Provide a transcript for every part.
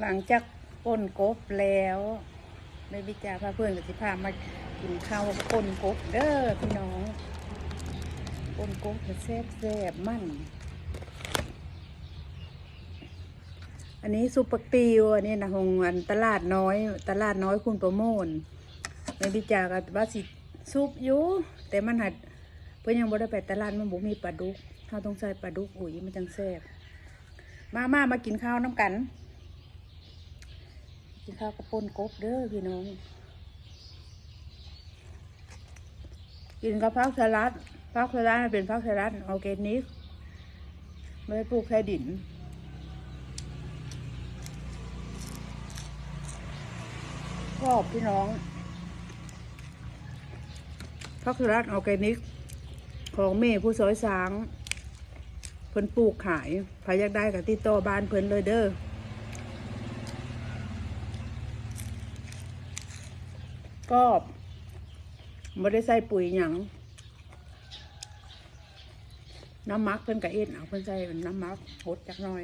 หลังจากป่นกบแล้วได้วิจารพาเพื่อนกับสิพามากินข้าวป่นกบเด้อพี่น้องป่นกบจะแซ่บแซ่บมั่น อันนี้ซุปเปอร์ติวอันนี้นะของอันตลาดน้อย ตลาดน้อยคุณประโมนในวิจารกับว่าสิซุปอยู่แต่มันหัดเพื่อนยังบ่ได้ไปตลาดมันบ่มีปลาดุกเราต้องใส่ปลาดุกอุ๋ยมันจังแซ่บมามามากินข้าวน้ำกัน กินข้าวกับป่นกบเด้อพี่น้อง กินกับผักสลัดผักสลัดเป็นผักสลัดออร์แกนิกไม่ได้ปลูกแค่ดินกรอบพี่น้องผักสลัดออร์แกนิก ของเมย์ผู้ซอยสาง เพิ่นปลูกขายใครอยากได้กับติดต่อบ้านเพิ่นเลยเด้อ ก็ไม่ได้ใส่ปุ๋ยหยังน้ำมักเพิ่นกะเอ็ดเอาเพิ่นใส่นน้ำมักหดจักหน่อย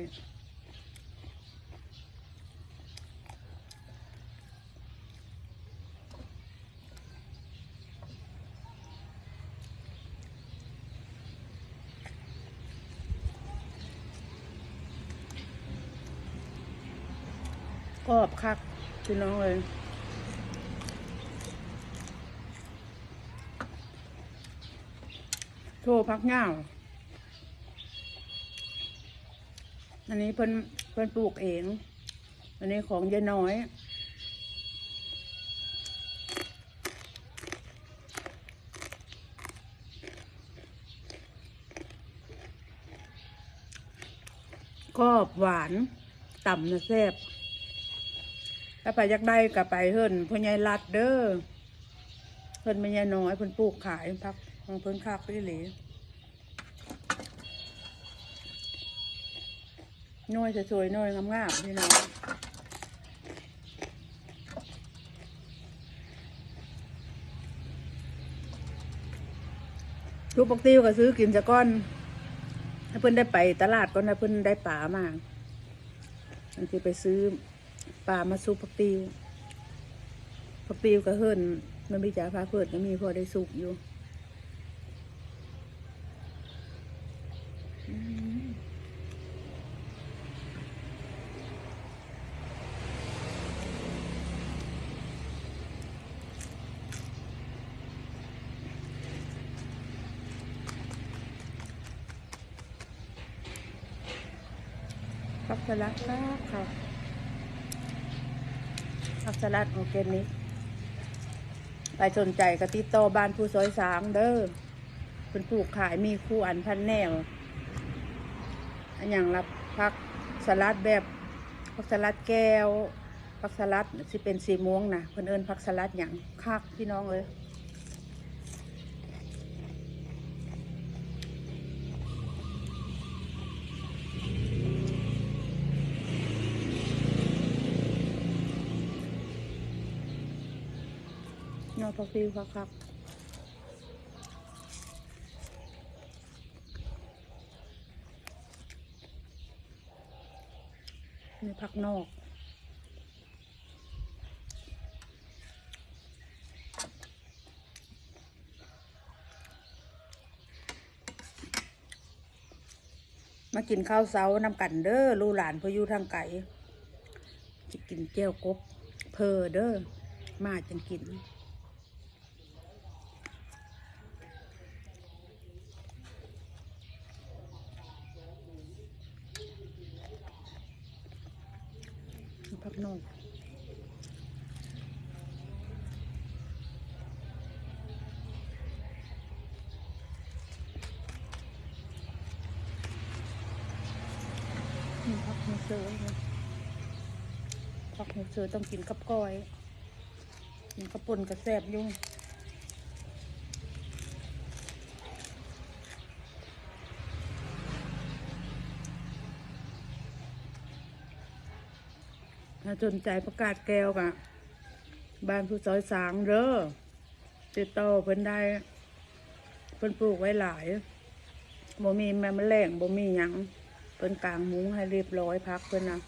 กรอบคักพี่น้องเลย โทรพักเงาอันนี้เพิ่นเพิ่นปลูกเอง อันนี้ของยายน้อยก็หวานต่ำนะแซ่บถ้าไปยากได้ก็ไปเฮิ่นพ่อใหญ่รัดเด้อเพิ่นไม่ใช่น้อยเพิ่นปลูกขายพัก เพิ่นคักไปเหลยน้อยสวยๆน้อยงามๆพี่น้องลูกปกติวก็ซื้อกินจะก้อนถ้าเพิ่อนได้ไปตลาดก็นะเพิ่อนได้ปลามาบางทีไปซื้อปลามาซุปปักติวพอปิวก็เฮิรนมันมีจ่าพาเพิดก็มีพอได้สุกอยู่ สลัดครับค่ะผักสลัดออร์แกนิกไปสนใจก็ติดต่อบ้านผู้ซอยสางเด้อเป็นปลูกขายมีคู่อันพันแนวอันอย่างรับพักสลัดแบบพักสลัดแก้วพักสลัดสิเป็นสีม่วงนะเพิ่นเอิญพักสลัดอย่างคักพี่น้องเลย นอพักฟิวคักคักนี่พักนอกมากินข้าวเช้านำกันเด้อลูหลานพออยู่ทางไก่จะกินแก้วกบเพอเด้อมาจังกิน พับนอหักหูเสือนะพักหูเสือต้องกินกับก้อย กินกับปุ่นกระแสบยุ่ง ถ้าสนใจประกาศแก้วกะบ้านผู้ซอยสางเด้อติดต่อเพิ่นได้เพิ่นปลูกไว้หลายบ่มีแม่แมลงบ่มีหยังเพิ่นกลางมุ้งให้เรียบร้อยพักเพิ่นนะ